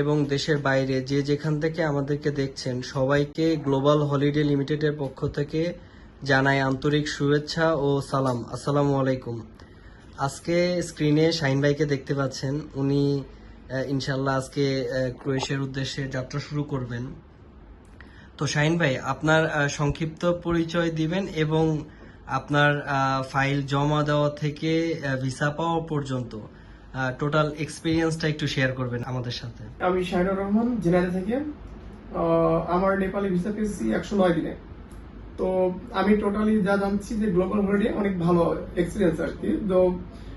এবং দেশের বাইরে যে যেখান থেকে আমাদেরকে দেখছেন, সবাইকে গ্লোবাল হলিডে লিমিটেডের পক্ষ থেকে জানাই আন্তরিক শুভেচ্ছা ও সালাম। আসসালামু আলাইকুম। আজকে স্ক্রিনে শাহিন ভাইকে দেখতে পাচ্ছেন। উনি ইনশাল্লাহ আজকে ক্রোয়েশিয়ার উদ্দেশ্যে যাত্রা শুরু করবেন। তো শাহিন ভাই, আপনার সংক্ষিপ্ত পরিচয় দিবেন এবং আপনার ফাইল জমা দেওয়া থেকে ভিসা পাওয়া পর্যন্ত টোটাল এক্সপিরিয়েন্সটা একটু শেয়ার করবেন আমাদের সাথে। আমি শাহিনুর রহমান জেনারেল থেকে। আমার নেপালে ভিসা পেয়েছি একশো নয় দিনে। তো আমি টোটালি যা জানছি যে গ্লোবাল হলিডে অনেক ভালো এক্সপিরিয়েন্স আর কি। তো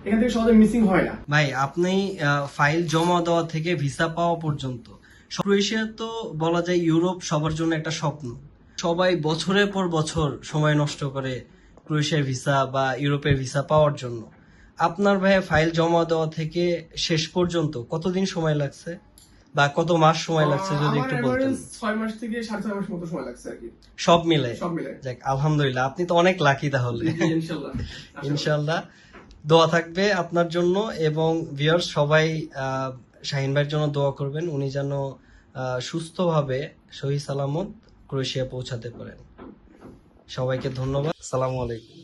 এখান থেকে সহজে মিসিং হয় না। ভাই আপনি ফাইল জমা দেওয়া থেকে ভিসা পাওয়া পর্যন্ত ক্রোয়েশিয়া তো বলা যায় ইউরোপ সবার জন্য একটা স্বপ্ন। সবাই বছরের পর বছর সময় নষ্ট করে ক্রোয়েশিয়ার ভিসা বা ইউরোপের ভিসা পাওয়ার জন্য। আপনার ভাইয়া ফাইল জমা দেওয়া থেকে শেষ পর্যন্ত কতদিন সময় লাগছে? বা কত মাস সময় লাগছে যদি একটু বলতেন? average ছয় মাস থেকে সাড়ে ছয় মাস মতো সময় লাগছে আর কি। সব মিলে? সব মিলে। যাক আলহামদুলিল্লাহ আপনি তো অনেক লাকি তাহলে। ইনশাল্লাহ। ইনশাল্লাহ। দোয়া থাকবে আপনার জন্য এবং ভিউয়ার্স সবাই আহ, শাহিন ভাইয়ের জন্য দোয়া করবেন। উনি যেন আহ, সুস্থভাবে সহি সালামত ক্রোয়েশিয়া পৌঁছাতে পারেন। সবাইকে ধন্যবাদ। সালামু আলাইকুম।